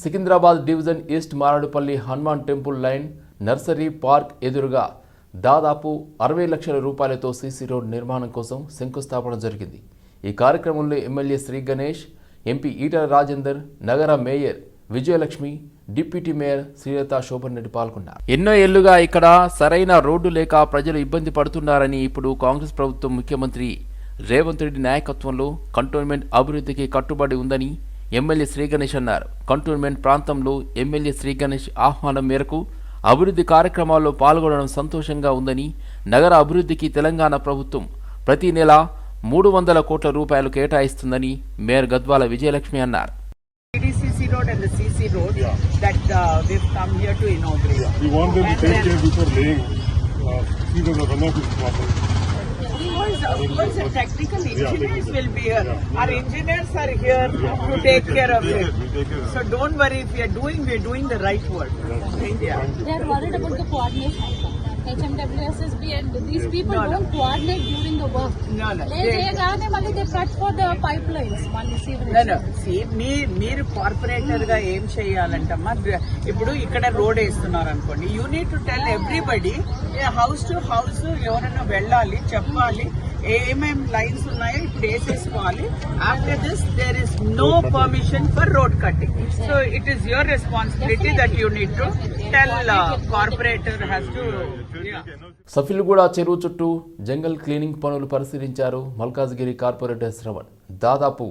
Secunderabad division east Marredpally Hanuman temple line nursery park ఎదురుగా దాదాపు అరవై లక్షల రూపాయలతో సీసీ రోడ్ నిర్మాణం కోసం శంకుస్థాపన జరిగింది. ఈ కార్యక్రమంలో ఎమ్మెల్యే శ్రీ గణేష్ ఎంపీ ఈటల రాజేందర్ నగర mayor Vijayalakshmi deputy mayor Srilatha Shobhan Reddy పాల్గొన్నారు. ఎన్నో ఏళ్ళుగా ఇక్కడ సరైన రోడ్డు లేక ప్రజలు ఇబ్బంది పడుతున్నారని ఇప్పుడు కాంగ్రెస్ ప్రభుత్వం ముఖ్యమంత్రి రేవంత్ రెడ్డి నాయకత్వంలో కంటోన్మెంట్ అభివృద్ధికి కట్టుబడి ఉందని ఎమ్మెల్యే శ్రీ గణేష్ అన్నారు కంటోన్మెంట్ ప్రాంతంలో ఎమ్మెల్యే శ్రీ గణేష్ ఆహ్వానం మేరకు అభివృద్ధి కార్యక్రమాల్లో పాల్గొనడం సంతోషంగా ఉందని నగర అభివృద్ధికి తెలంగాణ ప్రభుత్వం ప్రతి నెల మూడు వందల కోట్ల రూపాయలు కేటాయిస్తుందని మేయర్ గద్వాల విజయలక్ష్మి అన్నారు road and the CC road that uh, we've come here to inaugurate. We want them to take care before laying. Uh, see that the runoff is proper. మీరు కార్పొరేటర్గా ఏం చేయాలంటే ఇప్పుడు ఇక్కడ రోడ్ వేస్తున్నారు అనుకోండి you need to tell everybody house to house ఎవరైనా వెళ్ళాలి చెప్పాలి. ఏమేం లైన్స్ ఉన్నాయో ఇప్పుడు వేసేసుకోవాలి. After this there is no permission for road cutting so it is your responsibility that you need to tell corporator has to Safilguda చెరువు చుట్టూ జంగల్ cleaning పనులు పరిశీలించారు మల్కాజ్గిరి కార్పొరేటర్ శ్రవణ్. దాదాపు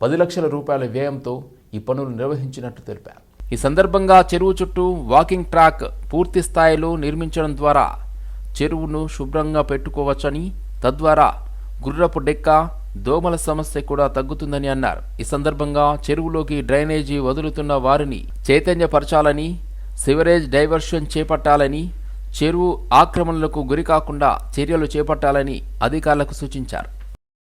పది లక్షల రూపాయల వ్యయంతో ఈ పనులు నిర్వహించినట్టు తెలిపారు. ఈ సందర్భంగా చెరువు చుట్టూ వాకింగ్ ట్రాక్ పూర్తి స్థాయిలో నిర్మించడం ద్వారా చెరువును శుభ్రంగా పెట్టుకోవచ్చని తద్వారా గుర్రపు డెక్క దోమల సమస్య కూడా తగ్గుతుందని అన్నారు. ఈ సందర్భంగా చెరువులోకి డ్రైనేజీ వదులుతున్న వారిని చైతన్యపరచాలని సివరేజ్ డైవర్షన్ చేపట్టాలని చెరువు ఆక్రమణలకు గురికాకుండా చర్యలు చేపట్టాలని అధికారులకు సూచించారు.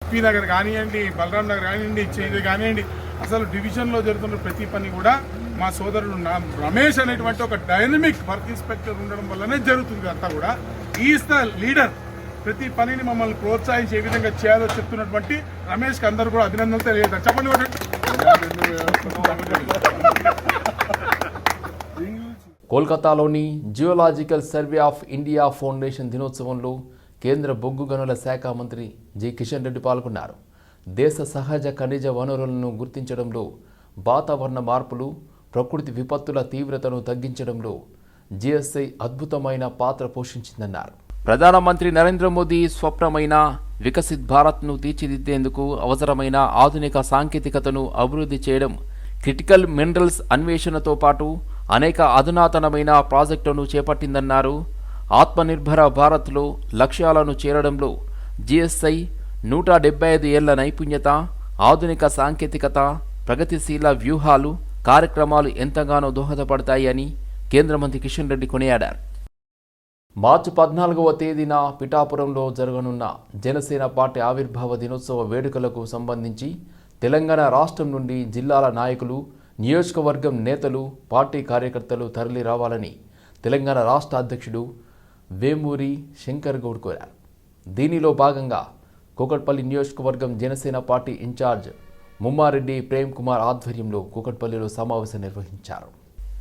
పీ నగర్ కానివ్వండి బలరాం నగర్ కానివ్వండి చేంజ్ కానివ్వండి అసలు డివిజన్లో జరుగుతున్న ప్రతి పని కూడా మా సోదరుడు రమేష్ అనేటువంటి ఒక డైనమిక్ వర్క్ ఇన్స్పెక్టర్ ఉండడం వల్లనే జరుగుతుంది. అంతా కూడా ఈస్ ద లీడర్ ప్రతి పనిని మమ్మల్ని ప్రోత్సహించి ఏ విధంగా చేయాలో చెప్తున్నటువంటి రమేష్కి అందరూ కూడా అభినందనలు తెలియజేస్తారు చెప్పండి కోల్కతాలోని geological survey of India foundation దినోత్సవంలో కేంద్ర బొగ్గు గనుల శాఖ మంత్రి జి. కిషన్ రెడ్డి పాల్గొన్నారు. దేశ సహజ ఖనిజ వనరులను గుర్తించడంలో వాతావరణ మార్పులు ప్రకృతి విపత్తుల తీవ్రతను తగ్గించడంలో జిఎస్ఐ అద్భుతమైన పాత్ర పోషించిందన్నారు. ప్రధానమంత్రి నరేంద్ర మోదీ స్వప్నమైన వికసిత్ భారత్ను తీర్చిదిద్దేందుకు అవసరమైన ఆధునిక సాంకేతికతను అభివృద్ధి చేయడం క్రిటికల్ మినరల్స్ అన్వేషణతో పాటు అనేక అధునాతనమైన ప్రాజెక్టులను చేపట్టిందన్నారు. ఆత్మనిర్భర భారత్లో లక్ష్యాలను చేరడంలో జిఎస్ఐ నూట డెబ్బై ఐదు ఏళ్ళ నైపుణ్యత ఆధునిక సాంకేతికత ప్రగతిశీల వ్యూహాలు కార్యక్రమాలు ఎంతగానో దోహదపడతాయి అని కేంద్ర మంత్రి కిషన్ రెడ్డి కొనియాడారు. మార్చి పద్నాలుగవ తేదీన పిఠాపురంలో జరగనున్న జనసేన పార్టీ ఆవిర్భావ దినోత్సవ వేడుకలకు సంబంధించి తెలంగాణ రాష్ట్రం నుండి జిల్లాల నాయకులు నియోజకవర్గం నేతలు పార్టీ కార్యకర్తలు తరలి రావాలని తెలంగాణ రాష్ట్ర అధ్యక్షుడు వేమూరి శంకర్ గౌడ్ కోరారు. దీనిలో భాగంగా కూకట్పల్లి నియోజకవర్గం జనసేన పార్టీ ఇన్ఛార్జ్ ముమ్మారెడ్డి ప్రేమ్ కుమార్ ఆధ్వర్యంలో కూకట్పల్లిలో సమావేశం నిర్వహించారు.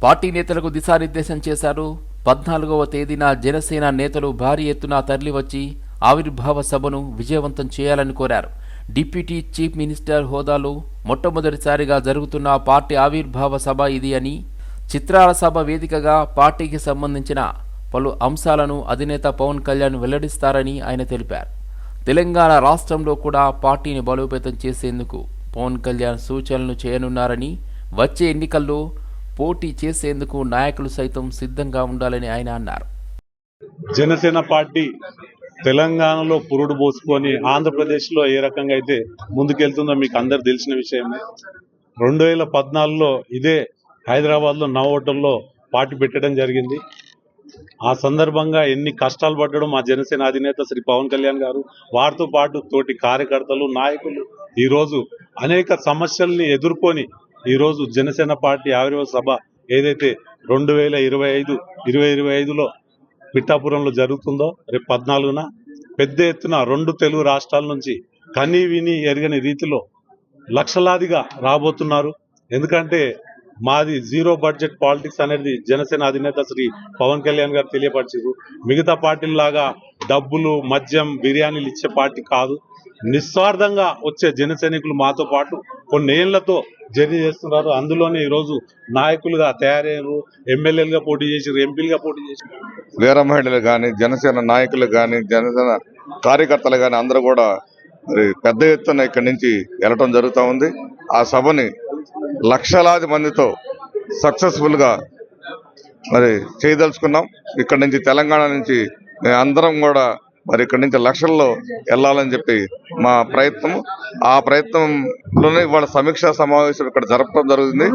పార్టీ నేతలకు దిశానిర్దేశం చేశారు. పద్నాలుగవ తేదీన జనసేన నేతలు భారీ ఎత్తున తరలివచ్చి ఆవిర్భావ సభను విజయవంతం చేయాలని కోరారు. డిప్యూటీ చీఫ్ మినిస్టర్ హోదాలో మొట్టమొదటిసారిగా జరుగుతున్న పార్టీ ఆవిర్భావ సభ ఇది అని చిత్రాల సభ వేదికగా పార్టీకి సంబంధించిన పలు అంశాలను అధినేత పవన్ కళ్యాణ్ వెల్లడిస్తారని ఆయన తెలిపారు. తెలంగాణ రాష్ట్రంలో కూడా పార్టీని బలోపేతం చేసేందుకు పవన్ కళ్యాణ్ సూచనలు చేయనున్నారని వచ్చే ఎన్నికల్లో పోటీ చేసేందుకు నాయకులు సైతం సిద్ధంగా ఉండాలని ఆయన అన్నారు. జనసేన పార్టీ తెలంగాణలో పురుడు పోసుకొని ఆంధ్రప్రదేశ్లో ఏ రకంగా అయితే ముందుకెళ్తుందో మీకు అందరు తెలిసిన విషయమే. రెండు వేల పద్నాలుగులో ఇదే హైదరాబాద్లో నవోటల్లో పార్టీ పెట్టడం జరిగింది. ఆ సందర్భంగా ఎన్ని కష్టాలు పడ్డడం మా జనసేన అధినేత శ్రీ పవన్ కళ్యాణ్ గారు వారితో పాటు తోటి కార్యకర్తలు నాయకులు ఈరోజు అనేక సమస్యల్ని ఎదుర్కొని ఈరోజు జనసేన పార్టీ ఆవిర్భావ సభ ఏదైతే రెండు వేల ఇరవై ఐదు ఇరవై ఇరవై ఐదులో పిఠాపురంలో జరుగుతుందో రేపు పద్నాలుగున పెద్ద ఎత్తున రెండు తెలుగు రాష్ట్రాల నుంచి కని విని ఎరగని రీతిలో లక్షలాదిగా రాబోతున్నారు. ఎందుకంటే మాది జీరో బడ్జెట్ పాలిటిక్స్ అనేది జనసేన అధినేత శ్రీ పవన్ కళ్యాణ్ గారు తెలియపరిచారు. మిగతా పార్టీలాగా డబ్బులు మద్యం బిర్యానీలు ఇచ్చే పార్టీ కాదు. నిస్వార్థంగా వచ్చే జన సైనికులు మాతో పాటు కొన్ని ఏళ్ళతో జర్నీ చేస్తున్నారు. అందులోనే ఈరోజు నాయకులుగా తయారయ్యారు. ఎమ్మెల్యేలుగా పోటీ చేసారు ఎంపీలుగా పోటీ చేసి వీర మహిళలు కానీ జనసేన నాయకులు కానీ జనసేన కార్యకర్తలు కానీ అందరూ కూడా మరి పెద్ద ఎత్తున ఇక్కడి నుంచి వెళ్ళటం జరుగుతూ ఉంది. ఆ సభని లక్షలాది మందితో సక్సెస్ఫుల్గా మరి చేయదలుచుకున్నాం. ఇక్కడి నుంచి తెలంగాణ నుంచి మేము అందరం కూడా మరి ఇక్కడి నుంచి లక్షల్లో వెళ్ళాలని చెప్పి మా ప్రయత్నం. ఆ ప్రయత్నంలోనే ఇవాళ సమీక్షా సమావేశం ఇక్కడ జరపడం జరుగుతుంది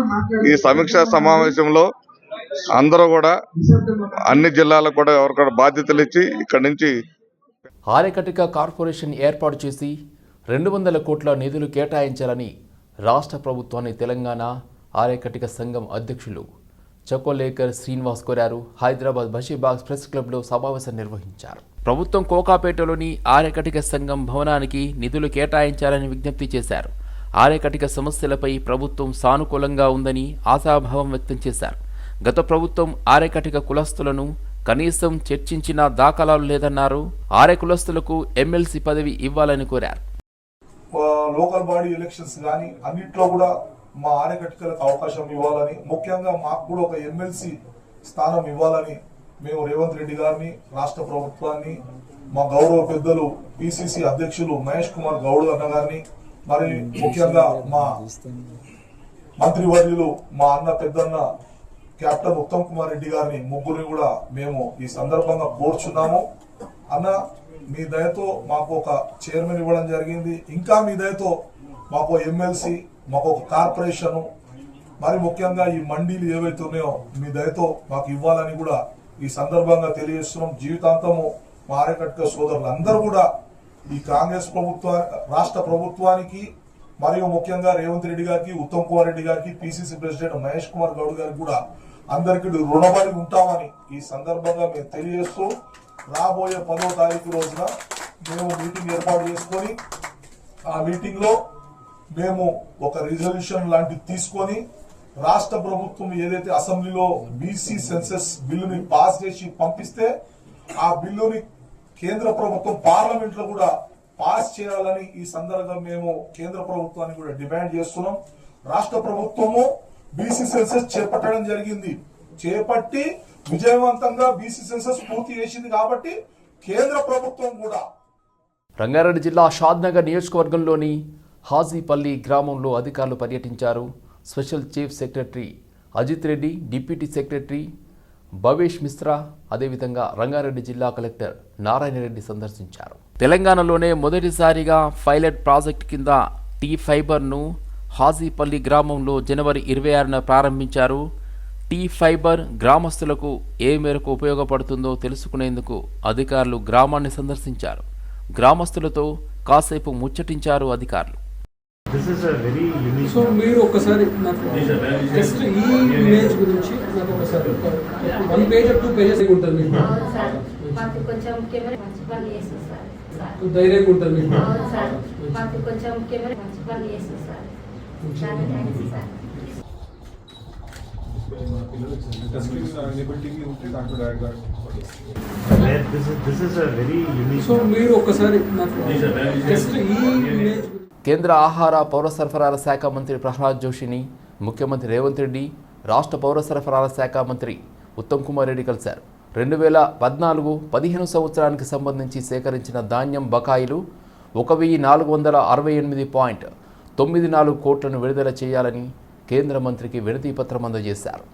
ఈ సమీక్షా సమావేశంలో అందరూ కూడా అన్ని జిల్లాలకు కూడా ఎవరికైనా బాధ్యతలు ఇచ్చి ఇక్కడి నుంచి హారికటిక కార్పొరేషన్ ఏర్పాటు చేసి రెండు వందల కోట్ల నిధులు కేటాయించాలని రాష్ట్ర ప్రభుత్వాన్ని తెలంగాణ ఆర్యకటిక సంఘం అధ్యక్షులు చకోలేకర్ శ్రీనివాస్ కోరారు. హైదరాబాద్ బషీబాగ్ ప్రెస్ క్లబ్లో సమావేశం నిర్వహించారు. ప్రభుత్వం కోకాపేటలోని ఆర్యకటిక సంఘం భవనానికి నిధులు కేటాయించాలని విజ్ఞప్తి చేశారు. ఆర్యకటిక సమస్యలపై ప్రభుత్వం సానుకూలంగా ఉందని ఆశాభావం వ్యక్తం చేశారు. గత ప్రభుత్వం ఆర్యకటిక కులస్తులను కనీసం చర్చించిన దాఖలాలు లేదన్నారు. ఆర్య కులస్తులకు ఎమ్మెల్సీ పదవి ఇవ్వాలని కోరారు. లోకల్ బాడీ ఎలక్షన్స్ కానీ అన్నిట్లో కూడా మా ఆనకట్టుకలకు అవకాశం ఇవ్వాలని ముఖ్యంగా మాకు కూడా ఒక ఎమ్మెల్సీ స్థానం ఇవ్వాలని మేము రేవంత్ రెడ్డి గారిని రాష్ట్ర ప్రభుత్వాన్ని మా గౌరవ పెద్దలు పిసిసి అధ్యక్షులు మహేష్ కుమార్ గౌడ్ అన్న గారిని మరి ముఖ్యంగా మా మంత్రివర్యులు మా అన్న పెద్దన్న కెప్టెన్ ఉత్తమ్ కుమార్ రెడ్డి గారిని ముగ్గురిని కూడా మేము ఈ సందర్భంగా కోరుచున్నాము. అన్న మీ దయతో మాకు ఒక చైర్మన్ ఇవ్వడం జరిగింది. ఇంకా మీ దయతో మాకు ఎమ్మెల్సీ మాకు ఒక కార్పొరేషన్ మరి ముఖ్యంగా ఈ మండీలు ఏవైతే ఉన్నాయో మీ దయతో మాకు ఇవ్వాలని కూడా ఈ సందర్భంగా తెలియజేస్తున్నాం. జీవితాంతము మా ఆర్యకట్క సోదరులు అందరూ కూడా ఈ కాంగ్రెస్ ప్రభుత్వ రాష్ట్ర ప్రభుత్వానికి మరియు ముఖ్యంగా రేవంత్ రెడ్డి గారికి ఉత్తమ్ కుమార్ రెడ్డి గారికి పిసిసి ప్రెసిడెంట్ మహేష్ కుమార్ గౌడ్ గారికి కూడా అందరికీ రుణపడి ఉంటామని ఈ సందర్భంగా మేము తెలియజేస్తూ రాబోయే పదో తారీఖు రోజున మేము మీటింగ్ ఏర్పాటు చేసుకొని ఆ మీటింగ్లో మేము ఒక రిజల్యూషన్ లాంటిది తీసుకొని రాష్ట్ర ప్రభుత్వం ఏదైతే అసెంబ్లీలో బీసీ సెన్సెస్ బిల్లుని పాస్ చేసి పంపిస్తే ఆ బిల్లుని కేంద్ర ప్రభుత్వం పార్లమెంట్లో కూడా పాస్ చేయాలని ఈ సందర్భంగా మేము కేంద్ర ప్రభుత్వాన్ని కూడా డిమాండ్ చేస్తున్నాం. రాష్ట్ర ప్రభుత్వము బీసీ సెన్సెస్ చేపట్టడం జరిగింది. చేపట్టి విజయవంతంగా బీసీ సెన్సెస్ పూర్తి చేసింది కాబట్టి కేంద్ర ప్రభుత్వం కూడా రంగారెడ్డి జిల్లా షాద్నగర్ నియోజకవర్గంలోని హాజీపల్లి గ్రామంలో అధికారులు పర్యటించారు. Special chief secretary Ajit Reddy deputy secretary Bhavesh Mishra అదేవిధంగా రంగారెడ్డి జిల్లా కలెక్టర్ నారాయణ రెడ్డి సందర్శించారు. తెలంగాణలోనే మొదటిసారిగా పైలట్ ప్రాజెక్ట్ కింద టీ ఫైబర్ను హాజీపల్లి గ్రామంలో జనవరి ఇరవై ఆరున ప్రారంభించారు. టీ ఫైబర్ గ్రామస్తులకు ఏ మేరకు ఉపయోగపడుతుందో తెలుసుకునేందుకు అధికారులు గ్రామాన్ని సందర్శించారు. గ్రామస్తులతో కాసేపు ముచ్చటించారు అధికారులు. సో మీరు ఒకసారి నాకు జస్ట్ ఈ ఇమేజ్ గురించి నాకు ఒకసారి వన్ పేజ్ టూ పేజెస్ ఉంటుంది మీకు అవును సార్ మాకు కొంచెం కెమెరా మంచి పని చేస్తుంది సార్ సార్ ధైర్యంగా ఉంటుంది మీకు అవును సార్ మాకు కొంచెం కెమెరా మంచి పని చేస్తుంది సార్ చాలా థ్యాంక్స్ సార్ సో మీరు ఒకసారి నాకు జస్ట్ ఈ ఇమేజ్ కేంద్ర ఆహార పౌర సరఫరాల శాఖ మంత్రి ప్రహ్లాద్ జోషిని ముఖ్యమంత్రి రేవంత్ రెడ్డి రాష్ట్ర పౌర సరఫరాల శాఖ మంత్రి ఉత్తమ్ కుమార్ రెడ్డి కలిశారు. రెండు వేల పద్నాలుగు పదిహేను సంవత్సరానికి సంబంధించి సేకరించిన ధాన్యం బకాయిలు ఒక వెయ్యి నాలుగు వందల అరవై ఎనిమిది పాయింట్ తొమ్మిది నాలుగు కోట్లను విడుదల చేయాలని కేంద్ర మంత్రికి వినతి పత్రం అందజేశారు.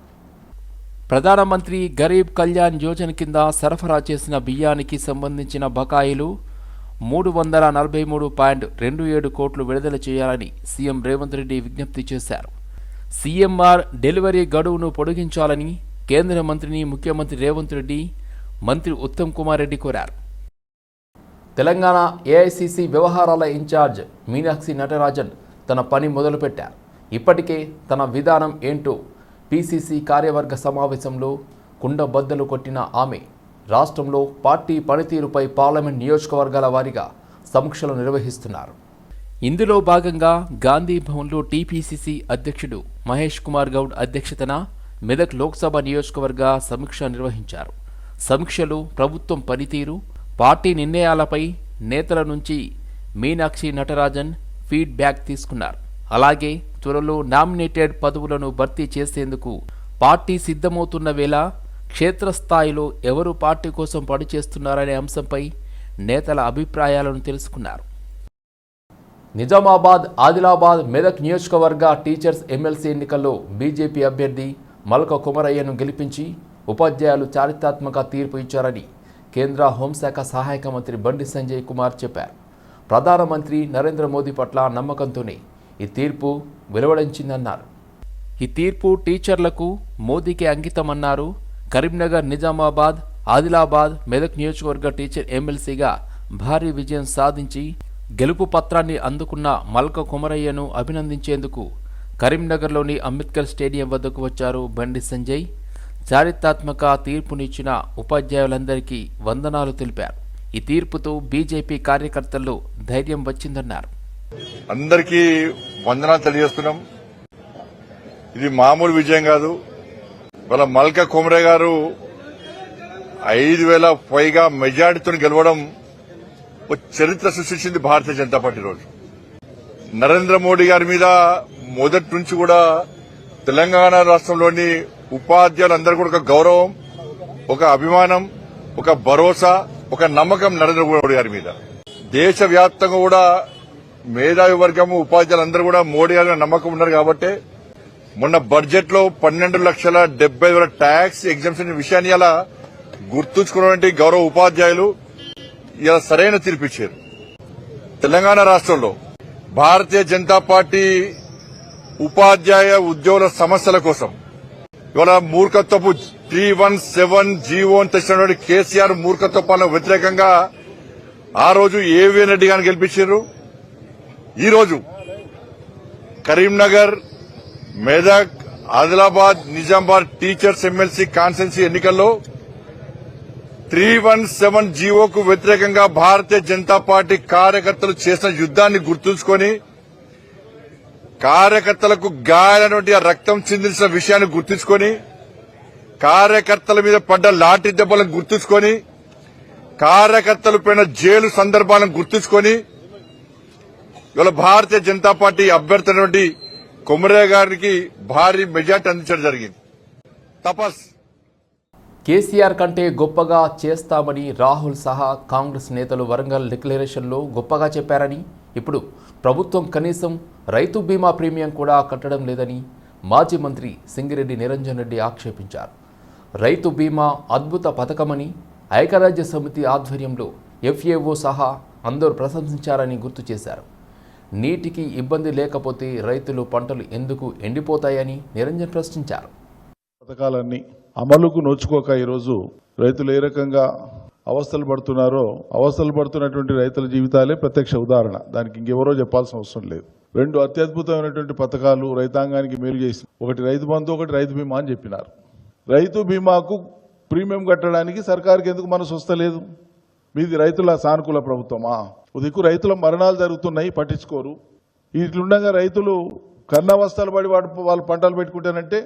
ప్రధానమంత్రి గరీబ్ కళ్యాణ్ యోజన కింద సరఫరా చేసిన బియ్యానికి సంబంధించిన బకాయిలు మూడు వందల నలభై మూడు పాయింట్ రెండు ఏడు కోట్లు విడుదల చేయాలని సీఎం రేవంత్ రెడ్డి విజ్ఞప్తి చేశారు. సీఎంఆర్ డెలివరీ గడువును పొడిగించాలని కేంద్ర మంత్రిని ముఖ్యమంత్రి రేవంత్ రెడ్డి మంత్రి ఉత్తమ్ కుమార్ రెడ్డి కోరారు. తెలంగాణ ఏఐసిసి వ్యవహారాల ఇన్ఛార్జ్ మీనాక్షి నటరాజన్ తన పని మొదలుపెట్టారు. ఇప్పటికే తన విధానం ఏంటో పిసిసి కార్యవర్గ సమావేశంలో కుండబద్దలు కొట్టిన ఆమె రాష్ట్రంలో పార్టీ పనితీరుపై పార్లమెంట్ నియోజకవర్గాల వారీగా సమీక్షలు నిర్వహిస్తున్నారు. ఇందులో భాగంగా గాంధీ భవన్లో టీపీసీసీ అధ్యక్షుడు మహేష్ కుమార్ గౌడ్ అధ్యక్షతన మెదక్ లోక్సభ నియోజకవర్గ సమీక్ష నిర్వహించారు. సమీక్షలు ప్రభుత్వం పనితీరు పార్టీ నిర్ణయాలపై నేతల నుంచి మీనాక్షి నటరాజన్ ఫీడ్బ్యాక్ తీసుకున్నారు. అలాగే త్వరలో నామినేటెడ్ పదవులను భర్తీ చేసేందుకు పార్టీ సిద్ధమవుతున్న వేళ క్షేత్రస్థాయిలో ఎవరు పార్టీ కోసం పనిచేస్తున్నారనే అంశంపై నేతల అభిప్రాయాలను తెలుసుకున్నారు. నిజామాబాద్ ఆదిలాబాద్ మెదక్ నియోజకవర్గ టీచర్స్ ఎమ్మెల్సీ ఎన్నికల్లో బీజేపీ అభ్యర్థి మల్క కుమరయ్యను గెలిపించి ఉపాధ్యాయులు చారిత్రాత్మక తీర్పు ఇచ్చారని కేంద్ర హోంశాఖ సహాయక మంత్రి బండి సంజయ్ కుమార్ చెప్పారు. ప్రధానమంత్రి నరేంద్ర మోదీ పట్ల నమ్మకంతోనే ఈ తీర్పు వెలువడించిందన్నారు. ఈ తీర్పు టీచర్లకు మోదీకి అంకితమన్నారు కరీంనగర్ నిజామాబాద్ ఆదిలాబాద్ మెదక్ నియోజకవర్గ టీచర్ ఎమ్మెల్సీగా భారీ విజయం సాధించి గెలుపు పత్రాన్ని అందుకున్న మల్క కుమరయ్యను అభినందించేందుకు కరీంనగర్లోని అంబేద్కర్ స్టేడియం వద్దకు వచ్చారు బండి సంజయ్. చారిత్రాత్మక తీర్పునిచ్చిన ఉపాధ్యాయులందరికీ వందనాలు తెలిపారు. ఈ తీర్పుతో బీజేపీ కార్యకర్తల్లో ధైర్యం వచ్చిందన్నారు. అందరికీ వందనాలు తెలియజేస్తున్నాం. ఇది మామూలు విజయం కాదు. వాళ్ళ మల్క కుమరే గారు ఐదు వేల పైగా మెజార్టీతో గెలవడం ఒక చరిత్ర సృష్టించింది భారతీయ జనతా పార్టీ రోజు. నరేంద్ర మోడీ గారి మీద మొదటి నుంచి కూడా తెలంగాణ రాష్ట్రంలోని ఉపాధ్యాయులందరూ కూడా ఒక గౌరవం ఒక అభిమానం ఒక భరోసా ఒక నమ్మకం నరేంద్ర మోడీ గారి మీద. దేశవ్యాప్తంగా కూడా మేధావి వర్గము ఉపాధ్యాయులందరూ కూడా మోడీ గారి నమ్మకం ఉన్నారు కాబట్టి మొన్న బడ్జెట్లో పన్నెండు లక్షల డెబ్బై వేల ట్యాక్స్ ఎగ్జామ్షన్ విషయాన్ని ఇలా గుర్తుంచుకున్నటువంటి గౌరవ ఉపాధ్యాయులు ఇలా సరైన తీర్పిచ్చారు. తెలంగాణ రాష్ట్రంలో భారతీయ జనతా పార్టీ ఉపాధ్యాయ ఉద్యోగుల సమస్యల కోసం ఇవాళ మూర్ఖత్వపు త్రీ వన్ సెవెన్ జీవో అని తెచ్చినటువంటి కేసీఆర్ మూర్ఖత్వ పాలన వ్యతిరేకంగా ఆ రోజు ఏవీ రెడ్డి గారిని గెలిపించారు. ఈరోజు Karimnagar Medak Adilabad Nizamabad teachers MLC constituency ఎన్నికల్లో త్రీ వన్ సెవెన్ జీవోకు వ్యతిరేకంగా భారతీయ జనతా పార్టీ కార్యకర్తలు చేసిన యుద్దాన్ని గుర్తుంచుకొని కార్యకర్తలకు గాయాలైనటువంటి ఆ రక్తం చిందించిన విషయాన్ని గుర్తుంచుకొని కార్యకర్తల మీద పడ్డ లాఠీ దెబ్బలను గుర్తుంచుకొని కార్యకర్తలు పైన జైలు సందర్భాలను గుర్తుంచుకొని ఇవాళ భారతీయ జనతా పార్టీ అభ్యర్థి అయినటువంటి కొమరే గారికి భారీ మెజార్టీ అందించడం జరిగింది. తపస్. కేసీఆర్ కంటే గొప్పగా చేస్తామని రాహుల్ సహా కాంగ్రెస్ నేతలు వరంగల్ డిక్లరేషన్లో గొప్పగా చెప్పారని ఇప్పుడు ప్రభుత్వం కనీసం రైతు బీమా ప్రీమియం కూడా కట్టడం లేదని మాజీ మంత్రి సింగిరెడ్డి నిరంజన్ రెడ్డి ఆక్షేపించారు. రైతు బీమా అద్భుత పథకమని ఐక్యరాజ్య సమితి ఆధ్వర్యంలో ఎఫ్ఏఓ సహా అందరూ ప్రశంసించారని గుర్తు చేశారు. నీటికి ఇబ్బంది లేకపోతే రైతులు పంటలు ఎందుకు ఎండిపోతాయని నిరంజన్ ప్రశ్నించారు. పథకాలన్నీ అమలుకు నోచుకోక ఈరోజు రైతులు ఏ రకంగా అవస్థలు పడుతున్నారో అవస్థలు పడుతున్నటువంటి రైతుల జీవితాలే ప్రత్యక్ష ఉదాహరణ. దానికి ఇంకెవరో చెప్పాల్సిన అవసరం లేదు. రెండు అత్యద్భుతమైనటువంటి పథకాలు రైతాంగానికి మేలు చేసి ఒకటి రైతు బంధు ఒకటి రైతు బీమా అని చెప్పినారు. రైతు బీమాకు ప్రీమియం కట్టడానికి సర్కారుకి ఎందుకు మనసు వస్తలేదు? మీది రైతుల సానుకూల ప్రభుత్వమా? దిక్కు రైతుల మరణాలు జరుగుతున్నాయి పట్టించుకోరు. ఇట్లుండగా రైతులు కన్నవస్థలు పడి వాడు వాళ్ళు పంటలు పెట్టుకుంటానంటే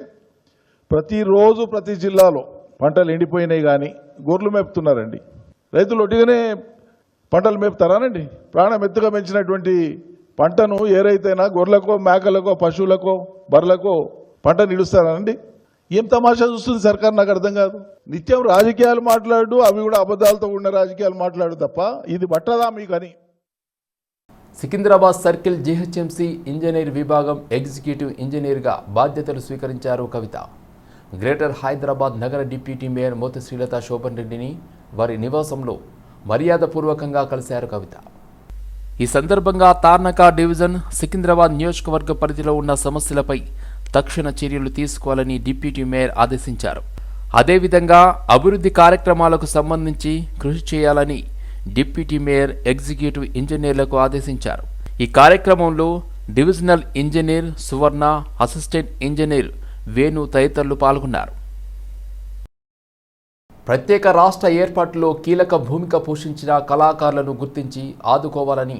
ప్రతిరోజు ప్రతి జిల్లాలో పంటలు ఎండిపోయినాయి కానీ గొర్రెలు మేపుతున్నారండి. రైతులు ఒట్టిగానే పంటలు మేపుతారానండి ప్రాణం ఎత్తుగా పెంచినటువంటి పంటను ఏ రైతైనా గొర్రెలకో మేకలకో పశువులకో బర్రెలకో పంట నిలుస్తారానండి ఏం తమాషా చూస్తుంది సర్కార్? నాకు అర్థం కాదు. నిత్యం రాజకీయాలు మాట్లాడు అవి కూడా అబద్ధాలతో ఉన్న రాజకీయాలు మాట్లాడు తప్ప ఇది పట్టదా మీకు అని సికింద్రాబాద్ సర్కిల్ జీహెచ్ఎంసీ ఇంజనీర్ విభాగం ఎగ్జిక్యూటివ్ ఇంజనీర్గా బాధ్యతలు స్వీకరించారు కవిత. గ్రేటర్ హైదరాబాద్ నగర డిప్యూటీ మేయర్ మోతి శ్రీలత శోభన్ రెడ్డిని వారి నివాసంలో మర్యాదపూర్వకంగా కలిశారు కవిత. ఈ సందర్భంగా తార్నకా డివిజన్ సికింద్రాబాద్ నియోజకవర్గ పరిధిలో ఉన్న సమస్యలపై తక్షణ చర్యలు తీసుకోవాలని డిప్యూటీ మేయర్ ఆదేశించారు. అదేవిధంగా అభివృద్ధి కార్యక్రమాలకు సంబంధించి కృషి చేయాలని డిప్యూటీ మేయర్ ఎగ్జిక్యూటివ్ ఇంజనీర్లకు ఆదేశించారు. ఈ కార్యక్రమంలో divisional engineer Suvarna assistant engineer Venu తదితరులు పాల్గొన్నారు. ప్రత్యేక రాష్ట్ర ఏర్పాటులో కీలక భూమిక పోషించిన కళాకారులను గుర్తించి ఆదుకోవాలని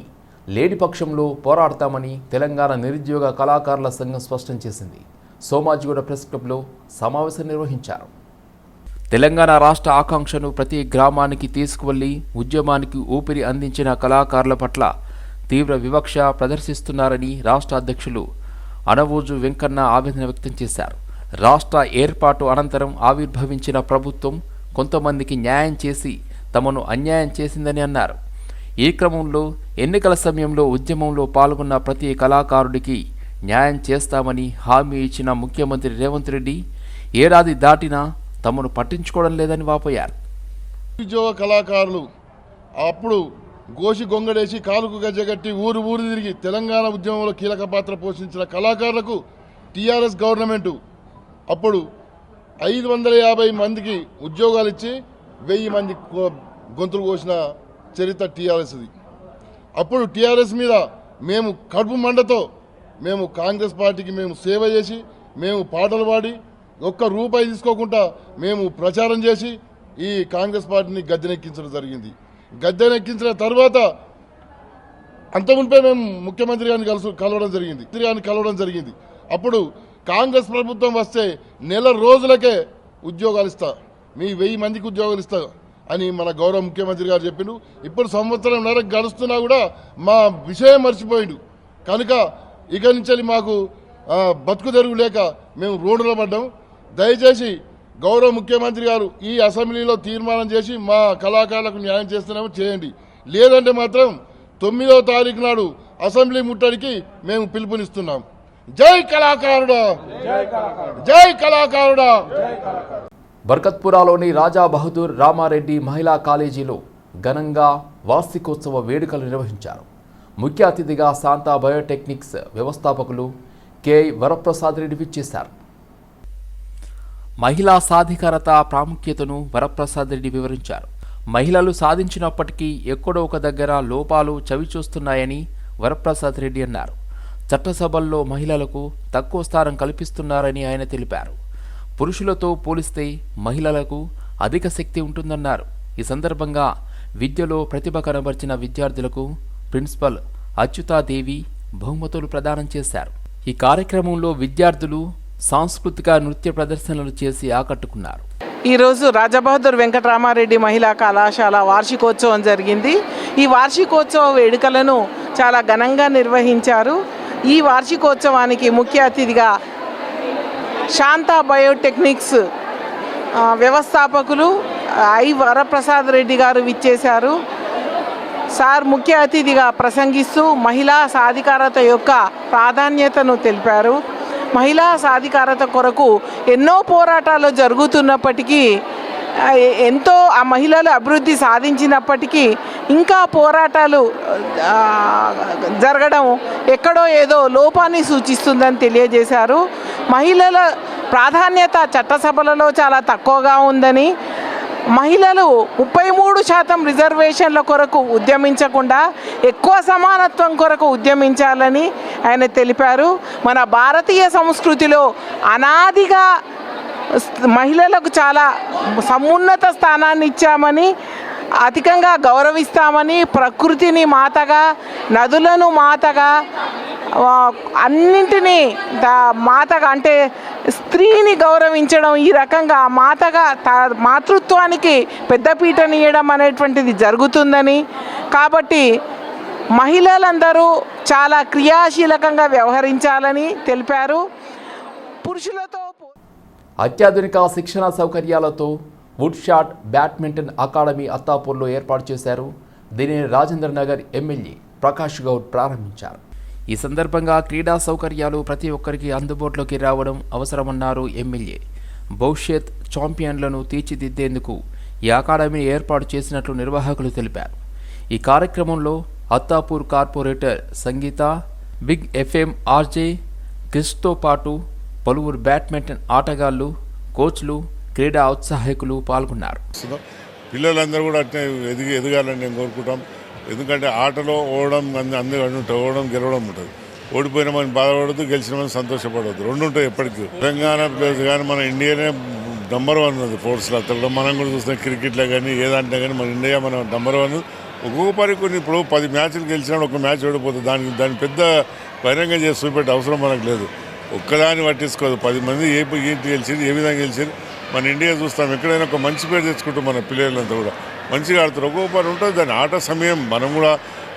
లేని పక్షంలో పోరాడతామని తెలంగాణ నిరుద్యోగ కళాకారుల సంఘం స్పష్టం చేసింది. సోమాజిగూడ ప్రెస్ క్లబ్లో సమావేశం నిర్వహించారు. తెలంగాణ రాష్ట్ర ఆకాంక్షను ప్రతి గ్రామానికి తీసుకువెళ్ళి ఉద్యమానికి ఊపిరి అందించిన కళాకారుల పట్ల తీవ్ర వివక్ష ప్రదర్శిస్తున్నారని రాష్ట్ర అధ్యక్షులు అనవోజు వెంకన్న ఆవేదన వ్యక్తం చేశారు. రాష్ట్ర ఏర్పాటు అనంతరం ఆవిర్భవించిన ప్రభుత్వం కొంతమందికి న్యాయం చేసి తమను అన్యాయం చేసిందని అన్నారు. ఈ క్రమంలో ఎన్నికల సమయంలో ఉద్యమంలో పాల్గొన్న ప్రతి కళాకారుడికి న్యాయం చేస్తామని హామీ ఇచ్చిన ముఖ్యమంత్రి రేవంత్ రెడ్డి ఏడాది దాటినా తమను పట్టించుకోవడం లేదని వాపోయారు. ఉద్యోగ కళాకారులు అప్పుడు గోషి గొంగడేసి కాలుకు గజ్జగట్టి ఊరు ఊరు తిరిగి తెలంగాణ ఉద్యమంలో కీలక పాత్ర పోషించిన కళాకారులకు టీఆర్ఎస్ గవర్నమెంటు అప్పుడు ఐదు వందల యాభై మందికి ఉద్యోగాలు ఇచ్చి వెయ్యి మంది గొంతులు కోసిన చరిత్ర టీఆర్ఎస్ది. అప్పుడు టీఆర్ఎస్ మీద మేము కడుపు మండతో మేము కాంగ్రెస్ పార్టీకి మేము సేవ చేసి మేము పాటలు పాడి ఒక్క రూపాయి తీసుకోకుండా మేము ప్రచారం చేసి ఈ కాంగ్రెస్ పార్టీని గద్దెనెక్కించడం జరిగింది. గద్దెనెక్కించిన తర్వాత అంత మేము ముఖ్యమంత్రి గారిని కలుసు కలవడం జరిగింది. మంత్రి గారిని కలవడం జరిగింది. అప్పుడు కాంగ్రెస్ ప్రభుత్వం వస్తే నెల రోజులకే ఉద్యోగాలు ఇస్తా. మీ వెయ్యి మందికి ఉద్యోగాలు ఇస్తా. అని మన గౌరవ ముఖ్యమంత్రి గారు చెప్పిండు. ఇప్పుడు సంవత్సరం నర గడుస్తున్నా కూడా మా విషయం మర్చిపోయిండు. కనుక ఇక నుంచి మాకు బతుకు తెరుగు లేక మేము రోడ్డులో పడ్డాం. దయచేసి గౌరవ ముఖ్యమంత్రి గారు ఈ అసెంబ్లీలో తీర్మానం చేసి మా కళాకారులకు న్యాయం చేస్తున్నామో చేయండి. లేదంటే మాత్రం తొమ్మిదవ తారీఖు నాడు అసెంబ్లీ ముట్టడికి మేము పిలుపునిస్తున్నాం. జై కళాకారుడా! జై కళాకారుడా! బర్కత్పురాలోని రాజా బహదూర్ రామారెడ్డి మహిళా కాలేజీలో ఘనంగా వార్షికోత్సవ వేడుకలు నిర్వహించారు. ముఖ్య అతిథిగా శాంతా బయోటెక్నిక్స్ వ్యవస్థాపకులు కె. వరప్రసాద్ రెడ్డి విచ్చేశారు. మహిళా సాధికారత ప్రాముఖ్యతను వరప్రసాద్ రెడ్డి వివరించారు. మహిళలు సాధించినప్పటికీ ఎక్కడో ఒక దగ్గర లోపాలు చవిచూస్తున్నాయని వరప్రసాద్ రెడ్డి అన్నారు. చట్టసభల్లో మహిళలకు తక్కువ స్థానం కల్పిస్తున్నారని ఆయన తెలిపారు. పురుషులతో పోలిస్తే మహిళలకు అధిక శక్తి ఉంటుందన్నారు. ఈ సందర్భంగా విద్యలో ప్రతిభ కనబర్చిన విద్యార్థులకు ప్రిన్సిపల్ అచ్యుతాదేవి బహుమతులు ప్రదానం చేశారు. ఈ కార్యక్రమంలో విద్యార్థులు సాంస్కృతిక నృత్య ప్రదర్శనలు చేసి ఆకట్టుకున్నారు. ఈరోజు రాజబహదూర్ వెంకటరామారెడ్డి మహిళా కళాశాల వార్షికోత్సవం జరిగింది. ఈ వార్షికోత్సవ వేడుకలను చాలా ఘనంగా నిర్వహించారు. ఈ వార్షికోత్సవానికి ముఖ్య అతిథిగా శాంతా బయోటెక్నిక్స్ వ్యవస్థాపకులు ఐ వరప్రసాద్ రెడ్డి గారు విచ్చేశారు. సార్ ముఖ్య అతిథిగా ప్రసంగిస్తూ మహిళా సాధికారత యొక్క ప్రాధాన్యతను తెలిపారు. మహిళా సాధికారత కొరకు ఎన్నో పోరాటాలు జరుగుతున్నప్పటికీ ఎంతో ఆ మహిళలు అభివృద్ధి సాధించినప్పటికీ ఇంకా పోరాటాలు జరగడం ఎక్కడో ఏదో లోపాన్ని సూచిస్తుందని తెలియజేశారు. మహిళల ప్రాధాన్యత చట్టసభలలో చాలా తక్కువగా ఉందని మహిళలు ముప్పై మూడు శాతం రిజర్వేషన్ల కొరకు ఉద్యమించకుండా ఎక్కువ సమానత్వం కొరకు ఉద్యమించాలని ఆయన తెలిపారు. మన భారతీయ సంస్కృతిలో అనాదిగా మహిళలకు చాలా సమున్నత స్థానాన్ని ఇచ్చామని అధికంగా గౌరవిస్తామని ప్రకృతిని మాతగా నదులను మాతగా అన్నింటినీ మాతగా అంటే స్త్రీని గౌరవించడం ఈ రకంగా మాతగా త మాతృత్వానికి పెద్దపీటనియడం అనేటువంటిది జరుగుతుందని. కాబట్టి మహిళలందరూ చాలా క్రియాశీలకంగా వ్యవహరించాలని తెలిపారు. పురుషులతో అత్యాధునిక శిక్షణ సౌకర్యాలతో వుడ్ షాట్ బ్యాడ్మింటన్ అకాడమీ అత్తాపూర్లో ఏర్పాటు చేశారు. దీనిని రాజేంద్ర నగర్ ఎమ్మెల్యే ప్రకాష్ గౌడ్ ప్రారంభించారు. ఈ సందర్భంగా క్రీడా సౌకర్యాలు ప్రతి ఒక్కరికి అందుబాటులోకి రావడం అవసరమన్నారు ఎమ్మెల్యే. భవిష్యత్ ఛాంపియన్లను తీర్చిదిద్దేందుకు ఈ అకాడమీ ఏర్పాటు చేసినట్లు నిర్వాహకులు తెలిపారు. ఈ కార్యక్రమంలో Attapur corporator Sangeetha big FM RJ క్రిస్తో పాటు పలువురు బ్యాడ్మింటన్ ఆటగాళ్ళు కోచ్లు క్రీడా ఉత్సాహకులు పాల్గొన్నారు. పిల్లలందరూ కూడా అట్నే ఎదిగి ఎదగాలని నేను కోరుకుంటాం. ఎందుకంటే ఆటలో ఓడడం అంద- అందరూ అన్ని ఓడడం గెలవడం ఉంటుంది. ఓడిపోయినామని బాధపడద్దు గెలిచినామని సంతోషపడవద్దు రెండు ఉంటాయి ఎప్పటికీ. తెలంగాణ ప్లేస్ కానీ మన ఇండియానే నంబర్ వన్ ఉంది స్పోర్ట్స్లో అతను మనం కూడా చూస్తాం క్రికెట్లో కానీ ఏదంటే కానీ మన ఇండియా మన నంబర్ వన్. ఒక్కొక్కరి కొన్ని ఇప్పుడు పది మ్యాచ్లు గెలిచినాడు ఒక మ్యాచ్ ఓడిపోతుంది దానికి దాని పెద్ద బహిరంగం చేసి చూపెట్టే అవసరం మనకు లేదు. ఒక్కదాన్ని పట్టించుకోదు. పది మంది ఏ ఏంటి గెలిచింది ఏ విధంగా గెలిచింది మన ఇండియా చూస్తాం. ఎక్కడైనా ఒక మంచి పేరు తెచ్చుకుంటాం మన పిల్లలంతా కూడా మంచిగా ఆడుతారు. ఒక్కొక్కరు ఉంటుంది. దాని ఆట సమయం మనం కూడా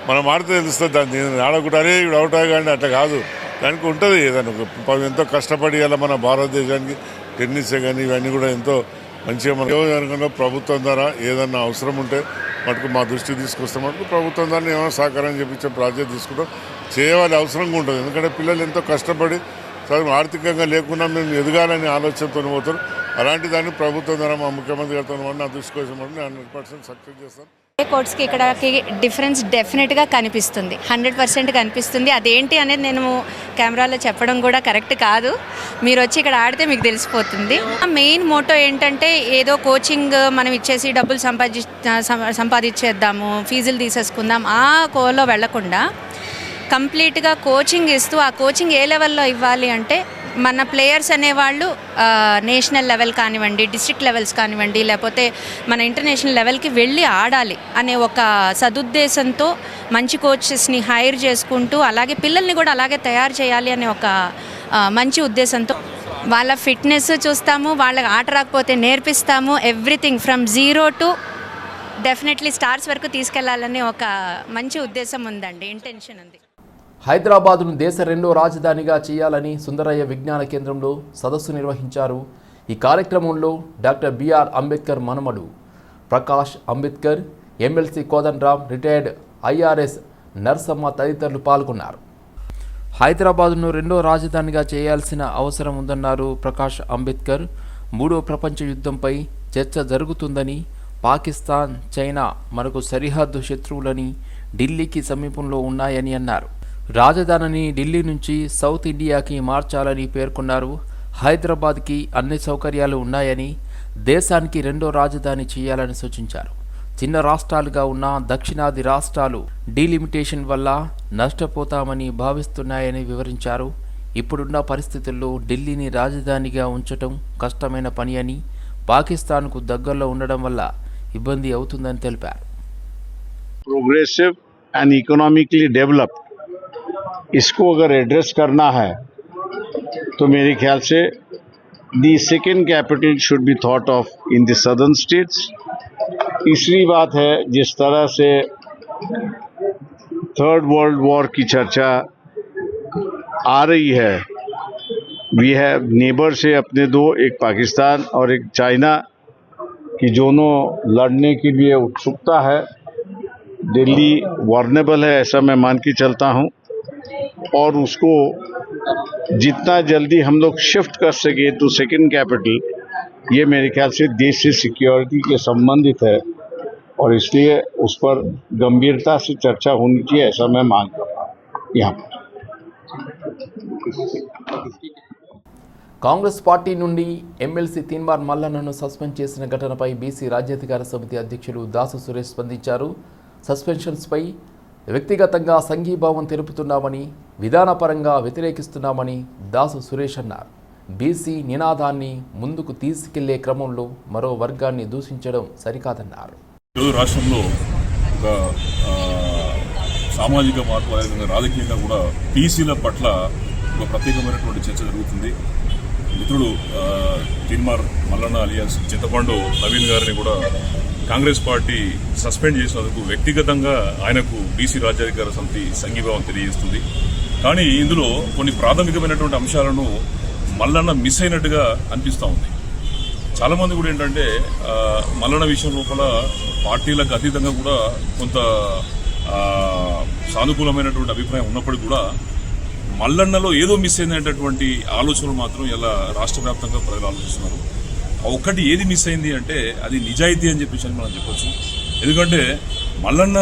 మనం ఆడితే తెలుస్తుంది. దాన్ని ఆడకుండా అరే ఇప్పుడు అవుట్ కానీ అట్లా కాదు. దానికి ఉంటుంది ఏదైనా ఎంతో కష్టపడి అలా మన భారతదేశానికి టెన్నిస్ కానీ ఇవన్నీ కూడా ఎంతో మంచిగా మన ప్రభుత్వం ద్వారా ఏదన్నా అవసరం ఉంటే మటుకు మా దృష్టి తీసుకొస్తే. మటుకు ప్రభుత్వం ద్వారా ఏమైనా సహకారం చేపించే బాధ్యత తీసుకుంటాం. చేయవాలి అవసరంగా ఉంటుంది. ఎందుకంటే పిల్లలు ఎంతో కష్టపడి ఆర్థికంగా లేకుండా మేము ఎదగాలని ఆలోచనతో పోతారు. అలాంటి దాన్ని ప్రభుత్వం ద్వారా మా ముఖ్యమంత్రి గారితో నా హండ్రెడ్ పర్సెంట్ సక్సెస్ చేస్తాను. కోర్ట్స్కి ఇక్కడకి డిఫరెన్స్ డెఫినెట్గా కనిపిస్తుంది. హండ్రెడ్ పర్సెంట్ కనిపిస్తుంది. అదేంటి అనేది నేను కెమెరాలో చెప్పడం కూడా కరెక్ట్ కాదు. మీరు వచ్చి ఇక్కడ ఆడితే మీకు తెలిసిపోతుంది. మెయిన్ మోటో ఏంటంటే ఏదో కోచింగ్ మనం ఇచ్చేసి డబ్బులు సంపాది సం- సంపాదించేద్దాము ఫీజులు తీసేసుకుందాం ఆ కోలో వెళ్ళకుండా కంప్లీట్గా కోచింగ్ ఇస్తూ ఆ కోచింగ్ ఏ లెవెల్లో ఇవ్వాలి అంటే మన ప్లేయర్స్ అనేవాళ్ళు నేషనల్ లెవెల్ కానివ్వండి డిస్ట్రిక్ట్ లెవెల్స్ కానివ్వండి లేకపోతే మన ఇంటర్నేషనల్ లెవెల్కి వెళ్ళి ఆడాలి అనే ఒక సదుద్దేశంతో మంచి కోచెస్ని హైర్ చేసుకుంటూ అలాగే పిల్లల్ని కూడా అలాగే తయారు చేయాలి అనే ఒక మంచి ఉద్దేశంతో వాళ్ళ ఫిట్నెస్ చూస్తాము వాళ్ళకి ఆట రాకపోతే నేర్పిస్తాము everything from zero to definitely stars వరకు తీసుకెళ్ళాలనే ఒక మంచి ఉద్దేశం ఉందండి ఇంటెన్షన్ ఉంది. హైదరాబాదును దేశ రెండో రాజధానిగా చేయాలని సుందరయ్య విజ్ఞాన కేంద్రంలో సదస్సు నిర్వహించారు. ఈ కార్యక్రమంలో doctor BR Ambedkar మనమడు Prakash Ambedkar MLC Kodandaram retired IRS Narsamma తదితరులు పాల్గొన్నారు. హైదరాబాదును రెండో రాజధానిగా చేయాల్సిన అవసరం ఉందన్నారు ప్రకాష్ అంబేద్కర్. మూడో ప్రపంచ యుద్ధంపై చర్చ జరుగుతుందని పాకిస్తాన్ చైనా మనకు సరిహద్దు శత్రువులని ఢిల్లీకి సమీపంలో ఉన్నాయని అన్నారు. రాజధానిని ఢిల్లీ నుంచి సౌత్ ఇండియాకి మార్చాలని పేర్కొన్నారు. హైదరాబాద్కి అన్ని సౌకర్యాలు ఉన్నాయని దేశానికి రెండో రాజధాని చేయాలని సూచించారు. చిన్న రాష్ట్రాలుగా ఉన్న దక్షిణాది రాష్ట్రాలు డీలిమిటేషన్ వల్ల నష్టపోతామని భావిస్తున్నాయని వివరించారు. ఇప్పుడున్న పరిస్థితుల్లో ఢిల్లీని రాజధానిగా ఉంచటం కష్టమైన పని అని పాకిస్తాన్కు దగ్గరలో ఉండడం వల్ల ఇబ్బంది అవుతుందని తెలిపారు. ప్రోగ్రెసివ్ అండ్ ఎకనామిక్లీ డెవలప్డ్ इसको अगर एड्रेस करना है तो मेरे ख्याल से the second capital should be thought of in the southern states तीसरी बात है, जिस तरह से थर्ड वर्ल्ड वॉर की चर्चा आ रही है वी हैव नेबर से अपने दो, एक पाकिस्तान और एक चाइना, की दोनों लड़ने के लिए उत्सुकता है। दिल्ली वार्नेबल है, ऐसा मैं मान के चलता हूँ। और उसको जितना जल्दी हम लोग शिफ्ट कर सके टू सेकंड कैपिटल ये मेरे ख्याल से देश से सिक्योरिटी के संबंधित है और इसलिए उस पर गंभीरता से चर्चा होनी चाहिए ऐसा मैं मांग करता हूँ यहाँ पर కాంగ్రెస్ పార్టీ నుండి ఎమ్మెల్సీ తీన్మార్ మల్లన్నను సస్పెండ్ చేసిన ఘటనపై బీసీ రాజ్యాధికార సమితి అధ్యక్షులు దాసు సురేష్ స్పందించారు సస్పెన్షన్స్పై వ్యక్తిగతంగా సంఘీభావం తెలుపుతున్నామని విధానపరంగా వ్యతిరేకిస్తున్నామని దాసు సురేష్ అన్నారు. బీసీ నినాదాన్ని ముందుకు తీసుకెళ్ళే క్రమంలో మరో వర్గాన్ని దూషించడం సరికాదన్నారు. ఈరోజు రాష్ట్రంలో ఒక సామాజిక మార్పు రాజకీయంగా కూడా బీసీల పట్ల ఒక ప్రత్యేకమైనటువంటి చర్చ జరుగుతుంది. మిత్రుడు ఆ, తిన్మార్ మల్లన్న అలియాస్ చింతపండు నవీన్ గారిని కూడా కాంగ్రెస్ పార్టీ సస్పెండ్ చేసినందుకు వ్యక్తిగతంగా ఆయనకు బీసీ రాజ్యాధికార సమితి సంఘీభావం తెలియజేస్తుంది. కానీ ఇందులో కొన్ని ప్రాథమికమైనటువంటి అంశాలను మల్లన్న మిస్ అయినట్టుగా అనిపిస్తూ ఉంది. చాలామంది కూడా ఏంటంటే మల్లన్న మల్లన విషయం లోపల పార్టీలకు అతీతంగా కూడా కొంత సానుకూలమైనటువంటి అభిప్రాయం ఉన్నప్పటికీ కూడా మల్లన్నలో ఏదో మిస్ అయిందనేటటువంటి ఆలోచనలు మాత్రం ఇలా రాష్ట్ర వ్యాప్తంగా ప్రజలు ఆలోచిస్తున్నారు. ఒక్కటి ఏది మిస్ అయింది అంటే అది నిజాయితీ అని చెప్పేసి అని మనం చెప్పొచ్చు. ఎందుకంటే మల్లన్న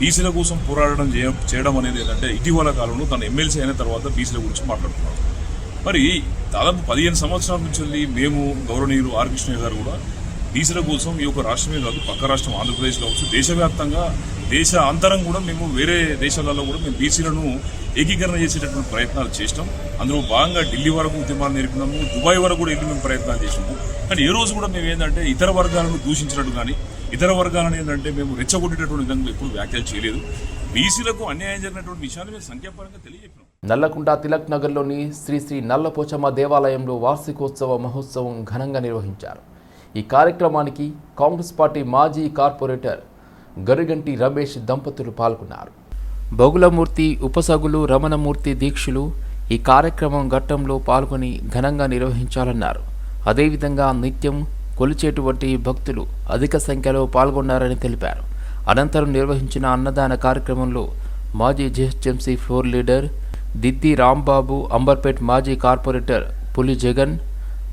బీసీల కోసం పోరాడడం చేయడం అనేది ఏంటంటే ఇటీవల కాలంలో తన ఎమ్మెల్సీ అయిన తర్వాత బీసీల గురించి మాట్లాడుతున్నారు. మరి దాదాపు పదిహేను సంవత్సరాల నుంచి మేము గౌరవనీయులు ఆర్ కృష్ణయ్య గారు కూడా బీసీల కోసం ఈ యొక్క రాష్ట్రమే కాదు పక్క రాష్ట్రం ఆంధ్రప్రదేశ్ కావచ్చు దేశవ్యాప్తంగా దేశ అంతరం కూడా మేము వేరే దేశాలలో కూడా మేము బీసీలను ఏకీకరణ చేసేటటువంటి ప్రయత్నాలు చేసినాం. అందులో భాగంగా ఢిల్లీ వరకు ఉద్యమాలు నేర్పినాము దుబాయ్ వరకు కూడా వెళ్ళి మేము ప్రయత్నాలు చేసినాము. కానీ ఏ రోజు కూడా మేము ఏంటంటే ఇతర వర్గాలను దూషించినట్టు కానీ ఇతర వర్గాలను ఏంటంటే మేము రెచ్చగొట్టేటటువంటి విధంగా ఎప్పుడు వ్యాఖ్యలు చేయలేదు. బీసీలకు అన్యాయం జరిగినటువంటి విషయాన్ని మేము సంఖ్యాపరంగా తెలియజెప్పినాం. నల్లకుంట తిలక్ నగర్లోని శ్రీ శ్రీ నల్లపోచమ్మ దేవాలయంలో వార్షికోత్సవ మహోత్సవం ఘనంగా నిర్వహించారు. ఈ కార్యక్రమానికి కాంగ్రెస్ పార్టీ మాజీ కార్పొరేటర్ గరిగంటి రమేష్ దంపతులు పాల్గొన్నారు. బగులమూర్తి ఉపసగులు రమణమూర్తి దీక్షులు ఈ కార్యక్రమం ఘట్టంలో పాల్గొని ఘనంగా నిర్వహించాలన్నారు. అదేవిధంగా నిత్యం కొలిచేటువంటి భక్తులు అధిక సంఖ్యలో పాల్గొన్నారని తెలిపారు. అనంతరం నిర్వహించిన అన్నదాన కార్యక్రమంలో మాజీ జిహెచ్ఎంసీ ఫ్లోర్ లీడర్ దిద్ది రాంబాబు అంబర్పేట్ మాజీ కార్పొరేటర్ పులి జగన్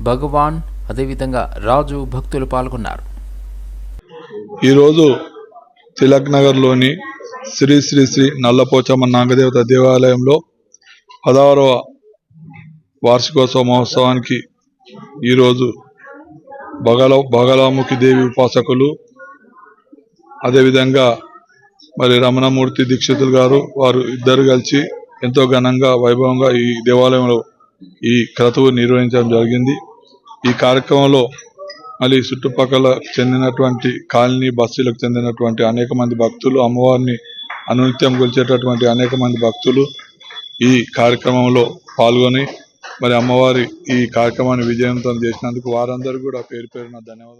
భగవాన్ అదేవిధంగా రాజు భక్తులు పాల్గొన్నారు. ఈరోజు తిలక్ నగర్లోని శ్రీ శ్రీ శ్రీ నల్లపోచమ్మ నాగదేవత దేవాలయంలో పదహారవ వార్షికోత్సవ మహోత్సవానికి ఈరోజు బగల బగలాముఖి దేవి ఉపాసకులు అదేవిధంగా మరి రమణమూర్తి దీక్షితులు గారు వారు ఇద్దరు కలిసి ఎంతో ఘనంగా వైభవంగా ఈ దేవాలయంలో ఈ క్రతువు నిర్వహించడం జరిగింది. ఈ కార్యక్రమంలో మళ్ళీ చుట్టుపక్కల చెందినటువంటి కాలనీ బస్సులకు చెందినటువంటి అనేక మంది భక్తులు అమ్మవారిని అనునిత్యం కొలిచేటటువంటి అనేక మంది భక్తులు ఈ కార్యక్రమంలో పాల్గొని మరి అమ్మవారి ఈ కార్యక్రమాన్ని విజయవంతం చేసినందుకు వారందరూ కూడా పేరు పేరున ధన్యవాదాలు.